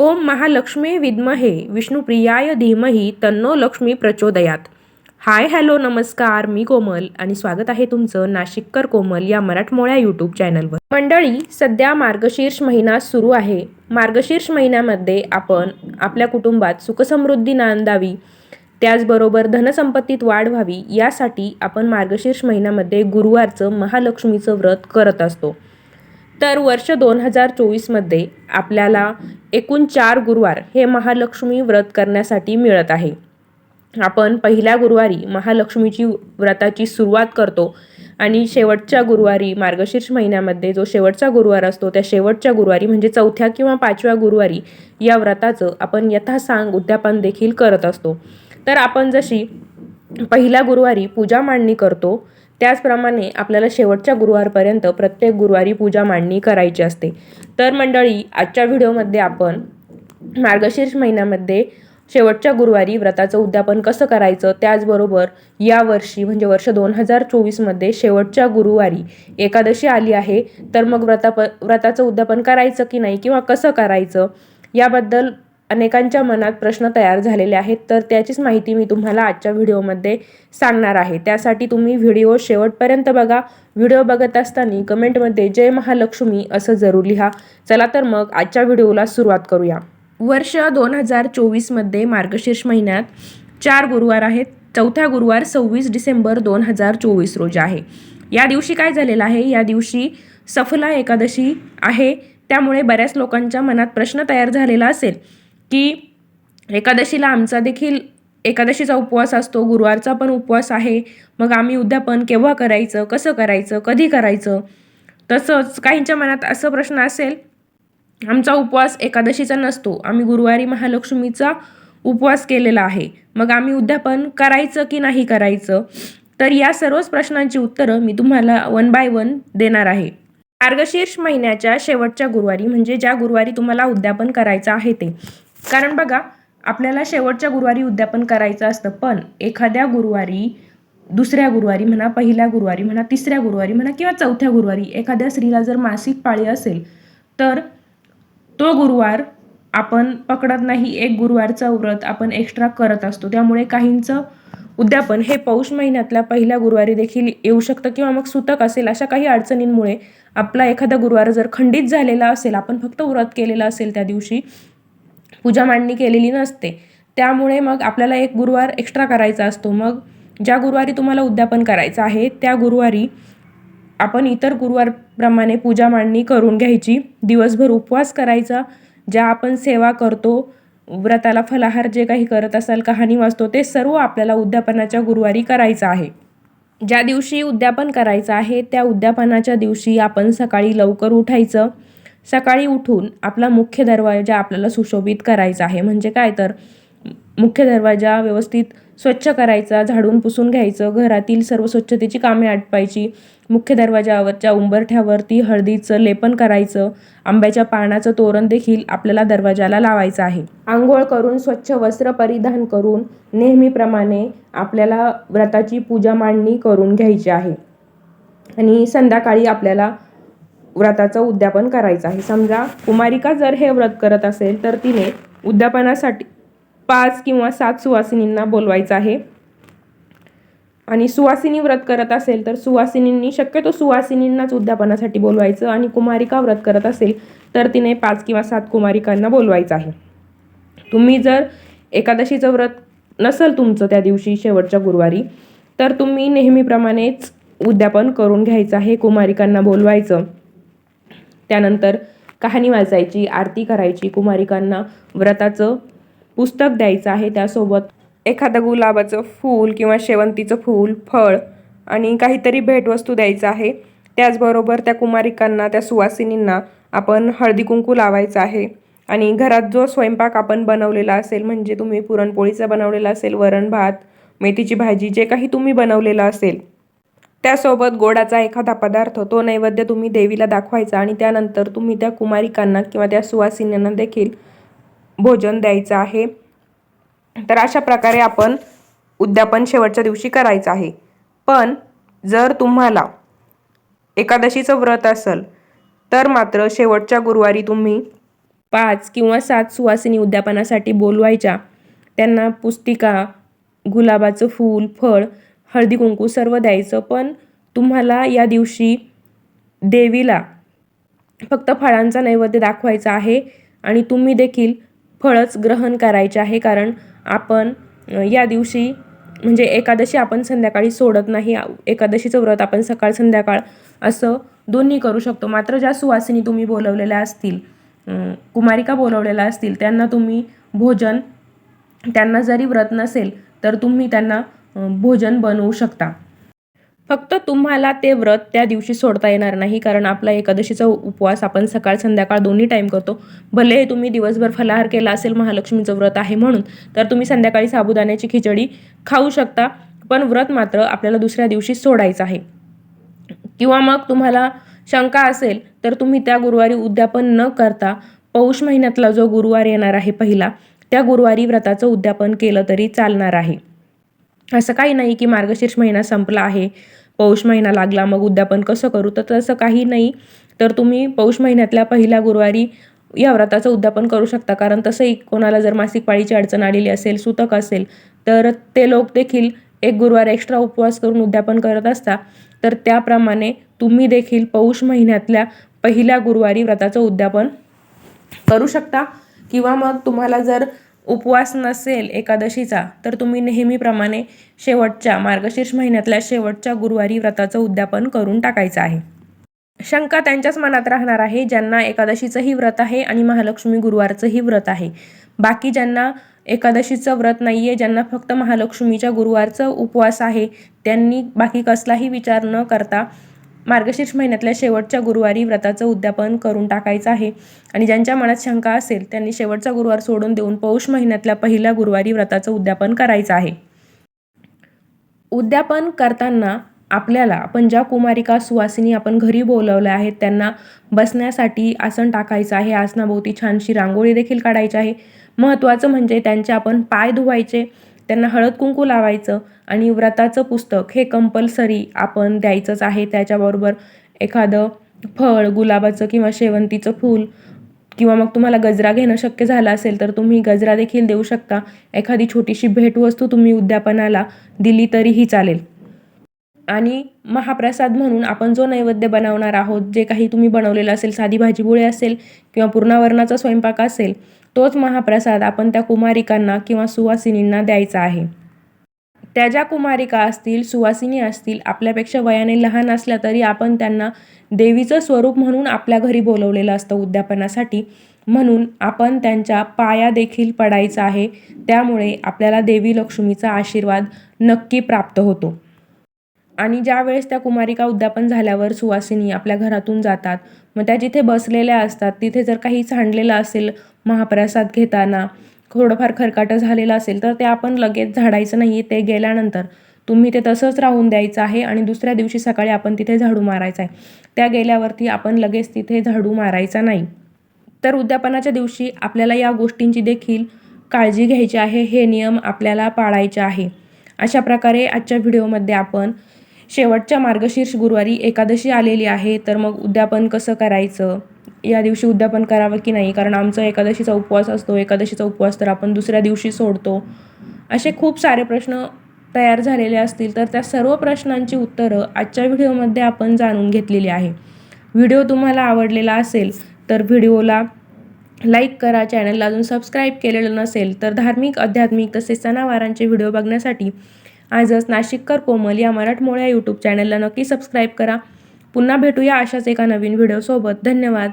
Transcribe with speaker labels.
Speaker 1: ओम महालक्ष्मी विद्महे विष्णुप्रियाय धीमही तन्नो Lakshmi प्रचोदयात. Hi hello नमस्कार मी कोमल आणि स्वागत आहे तुमचं नाशिककर कोमल या मराठमोळ्या यूट्यूब चॅनलवर. मंडळी सध्या मार्गशीर्ष महिना सुरू आहे. मार्गशीर्ष महिन्यामध्ये आपण आपल्या कुटुंबात सुखसमृद्धी नांदावी त्याचबरोबर धनसंपत्तीत वाढ व्हावी यासाठी आपण मार्गशीर्ष महिन्यामध्ये गुरुवारचं महालक्ष्मीचं व्रत करत असतो. तर वर्ष दोन हजार चोवीसमध्ये आपल्याला एकूण चार गुरुवार हे महालक्ष्मी व्रत करण्यासाठी मिळत आहे. आपण पहिल्या गुरुवारी महालक्ष्मीची व्रताची सुरुवात करतो आणि शेवटच्या गुरुवारी मार्गशीर्ष महिन्यामध्ये जो शेवटचा गुरुवार असतो त्या शेवटच्या गुरुवारी म्हणजे चौथ्या किंवा पाचव्या गुरुवारी या व्रताचं आपण यथासांग उद्यापन देखील करत असतो. तर आपण जशी पहिल्या गुरुवारी पूजा मांडणी करतो त्याचप्रमाणे आपल्याला शेवटच्या गुरुवारपर्यंत प्रत्येक गुरुवारी पूजा मांडणी करायची असते. तर मंडळी आजच्या व्हिडिओमध्ये आपण मार्गशीर्ष महिन्यामध्ये शेवटच्या गुरुवारी व्रताचं उद्यापन कसं करायचं त्याचबरोबर या वर्षी म्हणजे वर्ष दोन हजार चोवीसमध्ये शेवटच्या गुरुवारी एकादशी आली आहे तर मग व्रताप व्रताचं उद्यापन करायचं की नाही किंवा कसं करायचं याबद्दल अनेकांच्या मनात प्रश्न तयार झालेले आहेत तर त्याचीच माहिती मी तुम्हाला आजच्या व्हिडिओमध्ये सांगणार आहे. त्यासाठी तुम्ही व्हिडिओ शेवटपर्यंत बघा. व्हिडिओ बघत असताना कमेंटमध्ये जय महालक्ष्मी असं जरूर लिहा. चला तर मग आजच्या व्हिडिओला सुरुवात करूया. वर्ष दोन हजार चोवीसमध्ये मार्गशीर्ष महिन्यात चार गुरुवार आहेत. चौथा गुरुवार सव्वीस डिसेंबर दोन हजार चोवीस रोजी आहे. या दिवशी काय झालेलं आहे? या दिवशी सफला एकादशी आहे. त्यामुळे बऱ्याच लोकांच्या मनात प्रश्न तयार झालेला असेल. की एकादशीला आमचा देखील एकादशीचा उपवास असतो गुरुवारचा पण उपवास आहे. मग आम्ही उद्यापन केव्हा करायचं कसं करायचं कधी करायचं? तसंच काहींच्या मनात असं प्रश्न असेल आमचा उपवास एकादशीचा नसतो. आम्ही गुरुवारी महालक्ष्मीचा उपवास केलेला आहे. मग आम्ही उद्यापन करायचं की नाही करायचं? तर या सर्वच प्रश्नांची उत्तरं मी तुम्हाला वन बाय वन देणार आहे. मार्गशीर्ष महिन्याच्या शेवटच्या गुरुवारी म्हणजे ज्या गुरुवारी तुम्हाला उद्यापन करायचं आहे ते. कारण बघा आपल्याला शेवटच्या गुरुवारी उद्यापन करायचं असतं पण एखाद्या गुरुवारी दुसऱ्या गुरुवारी म्हणा पहिल्या गुरुवारी म्हणा तिसऱ्या गुरुवारी म्हणा किंवा चौथ्या गुरुवारी एखाद्या स्त्रीला जर मासिक पाळी असेल तर तो गुरुवार आपण पकडत नाही एक गुरुवारचं व्रत आपण एक्स्ट्रा करत असतो. त्यामुळे काहींचं उद्यापन हे पौष महिन्यातल्या पहिल्या गुरुवारी देखील येऊ शकतं किंवा मग सुतक असेल अशा काही अडचणींमुळे आपला एखादा गुरुवार जर खंडित झालेला असेल आपण फक्त व्रत केलेलं असेल त्या दिवशी पूजा मांडणी केलेली नसते. त्यामुळे मग आपल्याला एक गुरुवार एक्स्ट्रा करायचा असतो. मग ज्या गुरुवारी तुम्हाला उद्यापन करायचं आहे त्या गुरुवारी आपण इतर गुरुवारप्रमाणे पूजा मांडणी करून घ्यायची. दिवसभर उपवास करायचा. ज्या आपण सेवा करतो व्रताला फलाहार जे काही करत असाल कहाणी वाचतो ते सर्व आपल्याला उद्यापनाच्या गुरुवारी करायचं आहे. ज्या दिवशी उद्यापन करायचं आहे त्या उद्यापनाच्या दिवशी आपण सकाळी लवकर उठायचं. सकाळी उठून आपला मुख्य दरवाजा आपल्याला सुशोभित करायचा आहे. म्हणजे काय तर मुख्य दरवाजा व्यवस्थित स्वच्छ करायचा झाडून पुसून घ्यायचं घरातील सर्व स्वच्छतेची कामे आटपायची मुख्य दरवाजावरच्या उंबरठ्यावरती हळदीचं लेपन करायचं आंब्याच्या पानाचं तोरण देखील आपल्याला दरवाजाला लावायचं आहे. आंघोळ करून स्वच्छ वस्त्र परिधान करून नेहमीप्रमाणे आपल्याला व्रताची पूजा मांडणी करून घ्यायची आहे. आणि संध्याकाळी आपल्याला व्रताचं उद्यापन करायचं आहे. समजा कुमारिका जर हे व्रत करत असेल तर तिने उद्यापनासाठी पाच किंवा सात सुवासिनींना बोलवायचं आहे. आणि सुवासिनी व्रत करत असेल तर सुवासिनींनी शक्यतो सुवासिनींनाच उद्यापनासाठी बोलवायचं आणि कुमारिका व्रत करत असेल तर तिने पाच किंवा सात कुमारिकांना बोलवायचं आहे. तुम्ही जर एकादशीचं व्रत नसेल तुमचं त्या दिवशी शेवटच्या गुरुवारी तर तुम्ही नेहमीप्रमाणेच उद्यापन करून घ्यायचं आहे कुमारिकांना बोलवायचं. त्यानंतर कहाणी वाचायची आरती करायची कुमारिकांना व्रताचं पुस्तक द्यायचं आहे. त्यासोबत एखादं गुलाबाचं फूल किंवा शेवंतीचं फूल फळ आणि काहीतरी भेटवस्तू द्यायचं आहे. त्याचबरोबर त्या कुमारिकांना त्या सुवासिनींना आपण हळदी कुंकू लावायचं आहे. आणि घरात जो स्वयंपाक आपण बनवलेला असेल म्हणजे तुम्ही पुरणपोळीचा बनवलेला असेल वरण भात मेथीची भाजी जे काही तुम्ही बनवलेलं असेल त्यासोबत गोडाचा एखादा पदार्थ तो नैवेद्य तुम्ही देवीला दाखवायचा आणि त्यानंतर तुम्ही त्या कुमारिकांना किंवा त्या सुवासिनींना देखील भोजन द्यायचं आहे. तर अशा प्रकारे आपण उद्यापन शेवटच्या दिवशी करायचं आहे. पण जर तुम्हाला एकादशीचं व्रत असेल तर मात्र शेवटच्या गुरुवारी तुम्ही पाच किंवा सात सुवासिनी उद्यापनासाठी बोलवायच्या. त्यांना पुस्तिका गुलाबाचं फूल फळ हळदी कुंकू सर्व द्यायचं पण तुम्हाला या दिवशी देवीला फक्त फळांचा नैवेद्य दाखवायचा आहे आणि तुम्ही देखील फळच ग्रहण करायचे आहे कारण आपण या दिवशी म्हणजे एकादशी आपण संध्याकाळी सोडत नाही एकादशीचं व्रत आपण सकाळ संध्याकाळ असं दोन्ही करू शकतो. मात्र ज्या सुवासिनी तुम्ही बोलवलेल्या असतील कुमारिका बोलवलेल्या असतील त्यांना तुम्ही भोजन त्यांना जरी व्रत नसेल तर तुम्ही त्यांना भोजन बनवू शकता. फक्त तुम्हाला ते व्रत त्या दिवशी सोडता येणार नाही कारण आपला एकादशीचा उपवास आपण सकाळ संध्याकाळ दोन्ही टाईम करतो. भले तुम्ही दिवसभर फलाहार केला असेल महालक्ष्मीचं व्रत आहे म्हणून तर तुम्ही संध्याकाळी साबुदाण्याची खिचडी खाऊ शकता पण व्रत मात्र आपल्याला दुसऱ्या दिवशी सोडायचं आहे. किंवा मग तुम्हाला शंका असेल तर तुम्ही त्या गुरुवारी उद्यापन न करता पौष महिन्यातला जो गुरुवार येणार आहे पहिला त्या गुरुवारी व्रताचं उद्यापन केलं तरी चालणार आहे. असं काही नाही की मार्गशीर्ष महिना संपला आहे पौष महिना लागला मग उद्यापन कसं करू? तर तसं काही नाही. तर तुम्ही पौष महिन्यातल्या पहिल्या गुरुवारी या व्रताचं उद्यापन करू शकता. कारण तसंही कोणाला जर मासिक पाळीची अडचण आलेली असेल सुतक असेल तर ते लोक देखील एक गुरुवार एक्स्ट्रा उपवास करून उद्यापन करत असता तर त्याप्रमाणे तुम्ही देखील पौष महिन्यातल्या पहिल्या गुरुवारी व्रताचं उद्यापन करू शकता. किंवा मग तुम्हाला जर उपवास नसेल एकादशीचा तर तुम्ही नेहमीप्रमाणे शेवटच्या मार्गशीर्ष महिन्यातल्या शेवटच्या गुरुवारी व्रताचं उद्यापन करून टाकायचं आहे. शंका त्यांच्याच मनात राहणार आहे ज्यांना एकादशीचंही व्रत आहे आणि महालक्ष्मी गुरुवारचंही व्रत आहे. बाकी ज्यांना एकादशीचं व्रत नाही आहे ज्यांना फक्त महालक्ष्मीच्या गुरुवारचं उपवास आहे त्यांनी बाकी कसलाही विचार न करता मार्गशीर्ष महिन्यातल्या शेवटच्या गुरुवारी व्रताचं उद्यापन करून टाकायचं आहे. आणि ज्यांच्या मनात शंका असेल त्यांनी शेवटचा गुरुवार सोडून देऊन पौष महिन्यातल्या पहिल्या गुरुवारी व्रताचं उद्यापन करायचं आहे. उद्यापन करताना आपल्याला आपण ज्या कुमारिका सुवासिनी आपण घरी बोलवल्या आहेत त्यांना बसण्यासाठी आसन टाकायचं आहे. आसनाभोवती छानशी रांगोळी देखील काढायची आहे. महत्त्वाचं म्हणजे त्यांचे आपण पाय धुवायचे. त्यांना हळद कुंकू लावायचं आणि व्रताचं पुस्तक हे कंपल्सरी आपण द्यायचंच आहे. त्याच्याबरोबर एखादं फळ गुलाबाचं किंवा शेवंतीचं फूल किंवा मग तुम्हाला गजरा घेणं शक्य झालं असेल तर तुम्ही गजरा देखील देऊ शकता. एखादी छोटीशी भेटवस्तू तुम्ही उद्यापनाला दिली तरीही चालेल. आणि महाप्रसाद म्हणून आपण जो नैवेद्य बनवणार आहोत जे काही तुम्ही बनवलेलं असेल साधी भाजीपोळी असेल किंवा पूर्णावरणाचा स्वयंपाक असेल तोच महाप्रसाद आपण त्या कुमारिकांना किंवा सुवासिनींना द्यायचा आहे. त्या ज्या कुमारिका असतील सुवासिनी असतील आपल्यापेक्षा वयाने लहान असल्या तरी आपण त्यांना देवीचं स्वरूप म्हणून आपल्या घरी बोलवलेलं असतं उद्यापनासाठी. म्हणून आपण त्यांच्या पाया देखील पडायचं आहे. त्यामुळे आपल्याला देवी लक्ष्मीचा आशीर्वाद नक्की प्राप्त होतो. आणि ज्या वेळेस त्या कुमारिका उद्यापन झाल्यावर सुवासिनी आपल्या घरातून जातात मग त्या जिथे बसलेल्या असतात तिथे जर काही सांडलेलं असेल महाप्रसाद घेताना थोडंफार खरकाटं झालेलं असेल तर ते आपण लगेच झाडायचं नाही ते गेल्यानंतर. तुम्ही ते तसंच राहून द्यायचं आहे आणि दुसऱ्या दिवशी सकाळी आपण तिथे झाडू मारायचा आहे. त्या गेल्यावरती आपण लगेच तिथे झाडू मारायचा नाही. तर उद्यापनाच्या दिवशी आपल्याला या गोष्टींची देखील काळजी घ्यायची आहे हे नियम आपल्याला पाळायचे आहे. अशा प्रकारे आजच्या व्हिडिओमध्ये आपण शेवटच्या मार्गशीर्ष गुरुवारी एकादशी आलेली आहे तर मग उद्यापन कसं करायचं? या दिवशी उद्यापन करावं की नाही? कारण आमचा एकादशीचा उपवास असतो. एकादशीचा उपवास तर आपण दुसऱ्या दिवशी सोडतो. असे खूप सारे प्रश्न तयार झालेले असतील तर त्या सर्व प्रश्नांची उत्तरं आजच्या व्हिडिओमध्ये आपण जाणून घेतलेली आहे. व्हिडिओ तुम्हाला आवडलेला असेल तर व्हिडिओला लाईक करा. चॅनलला अजून सबस्क्राईब केलेलं नसेल तर धार्मिक आध्यात्मिक तसेच सणावारांचे व्हिडिओ बघण्यासाठी आजच नाशिककर कोमल या मराठमोळ्या यूट्यूब चॅनलला नक्की सबस्क्राईब करा. पुन्हा भेटूया अशाच एका नवीन व्हिडिओसोबत धन्यवाद.